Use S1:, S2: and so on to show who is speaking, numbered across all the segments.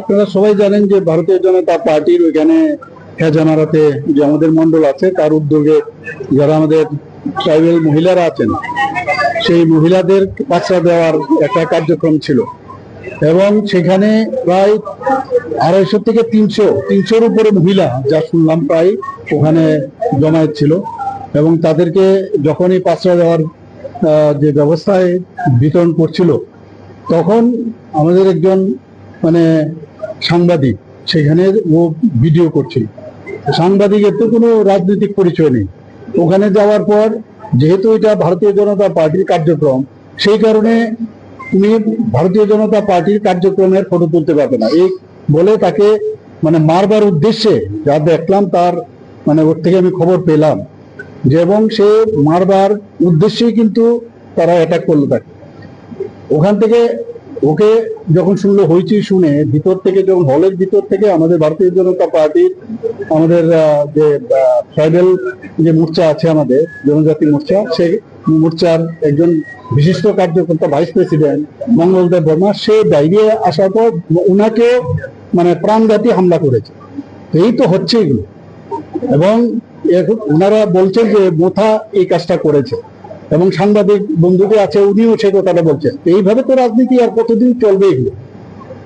S1: আপনারা সবাই জানেন যে ভারতীয় জনতা পার্টির ওইখানে খেজামারাতে যে আমাদের মন্ডল আছে, তার উদ্যোগে যারা আমাদের ট্রাইবেল মহিলারা আছেন, সেই মহিলাদের বাচ্চা দেওয়ার একটা কার্যক্রম ছিল। এবং সেখানে প্রায় আড়াইশো থেকে তিনশো, তিনশোর উপরে মহিলা, যা শুনলাম প্রায় ওখানে জমায়েত ছিল। এবং তাদেরকে যখনই পাঁচটা দেওয়ার যে ব্যবস্থায় বিতরণ করছিল, তখন আমাদের একজন মানে সাংবাদিক, সেখানে ও ভিডিও করছিল। সাংবাদিকের তো কোনো রাজনৈতিক পরিচয় নেই। ওখানে যাওয়ার পর, যেহেতু এটা ভারতীয় জনতা পার্টির কার্যক্রম, সেই কারণে তুমি ভারতীয় জনতা পার্টির কার্যক্রমের ফটো তুলতে পারবে না। এই বলে তাকে মানে মারবার উদ্দেশ্যে যা দেখলাম, তার মানে ওর থেকে আমি খবর পেলাম যে এবং সে মারবার উদ্দেশ্যেই কিন্তু তারা অ্যাটাক করল তাকে। ওখান থেকে ওকে যখন শুনলো, হইচই শুনে ভিতর থেকে যখন, হলের ভিতর থেকে আমাদের ভারতীয় জনতা পার্টির আমাদের যে ট্রাইবেল যে মোর্চা আছে আমাদের, জনজাতি মোর্চা, সেই মোর্চার একজন বিশিষ্ট কার্যকর্তা, ভাইস প্রেসিডেন্ট মঙ্গলদেব বর্মা, সে বাইরে আসার পর ওনাকেও মানে প্রাণঘাতী হামলা করেছে। এই তো হচ্ছে এগুলো এবং ওনারা বলছেন যে, মোথা এই কাজটা করেছে। এবং সাংবাদিক বন্ধুকে আছে উনিও সে কথাটা বলছেন এইভাবে তো রাজনীতি আর কতদিন চলবে এগুলো?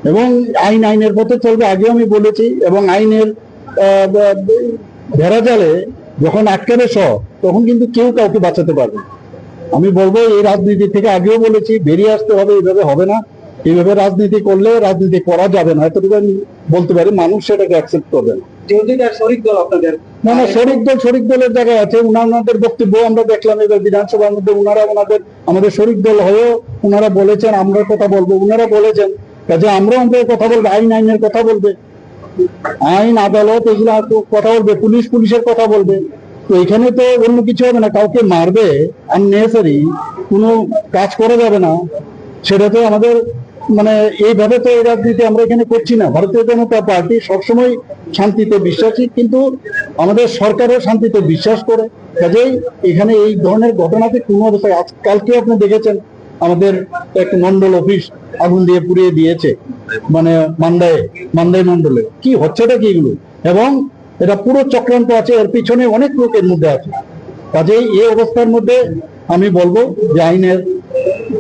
S1: এবং আইন আইনের পথে চলবে আগেও আমি বলেছি এবং আইনের আহ, ব- ব- ভেড়া জালে যখন আটকাবে সব তখন কিন্তু কেউ কাউকে বাঁচাতে পারবে আমি বলব এই রাজনীতি থেকে আগেও বলেছি বেরিয়ে আসতে হবে এইভাবে হবে না। এইভাবে রাজনীতি করলে রাজনীতি করা যাবে না। এতটুকু আমি বলতে পারি মানুষ সেটাকে অ্যাকসেপ্ট করবে না।
S2: যেহেতু শরিক দল আপনাদের।
S1: না না, শরিক দল, শরিক দলের জায়গায় আছে। ওনাদের বক্তব্য আমরা দেখলাম এবার বিধানসভার মধ্যে। উনারা ওনাদের আমাদের শরিক দল হয়েও উনারা বলেছেন, আমরা কথা বলব। উনারা বলেছেন কাজে আমরা আমাদের কথা বলব, আইন, আইনের কথা বলবে। আইন, আদালত, এগুলো কথা বলবে, পুলিশ, পুলিশের কথা বলবে। তো এখানে তো অন্য কিছু হবে না, কাউকে মারবে আননেসারি কোনো কাজ করা যাবে না। সেটা তো আমাদের মানে এইভাবে তো এই রাজনীতি আমরা এখানে করছি না। ভারতীয় জনতা পার্টি সবসময় শান্তিতে বিশ্বাসী, কিন্তু আমাদের সরকারও শান্তিতে বিশ্বাস করে। কাজেই এখানে এই ধরনের ঘটনাতে কোনো অবস্থায় আজ, কালকে আপনি দেখেছেন, আমাদের এক মন্ডল অফিস আগুন দিয়ে পুড়িয়ে দিয়েছে মানে মান্দায় মান্দাই মন্ডলে। কি হচ্ছেটা কি এগুলো? এবং এটা পুরো চক্রান্ত আছে, এর পিছনে অনেক লোকের মধ্যে আছে। কাজেই এই অবস্থার মধ্যে আমি বলব যে আইনের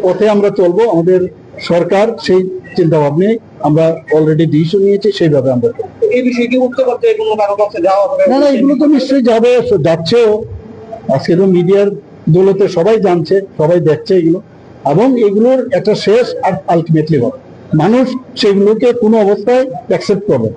S1: পথে আমরা চলবো, আমাদের সরকার সেই চিন্তা ভাবনায় আমরা অলরেডি ডিসিশন নিয়েছি সেইভাবে আমরা।
S2: এই কি উঠতে করতে কোনো কারও কাছে যাওয়া হবে
S1: না না এগুলো তো নিশ্চয়ই যাবে যাচ্ছেও আজকে তো মিডিয়ার দৌলতে সবাই জানছে সবাই দেখছে এগুলো এবং এগুলোর একটা শেষ আর আলটিমেটলি হবে মানুষ সেগুলোকে কোনো অবস্থায় অ্যাকসেপ্ট করবে।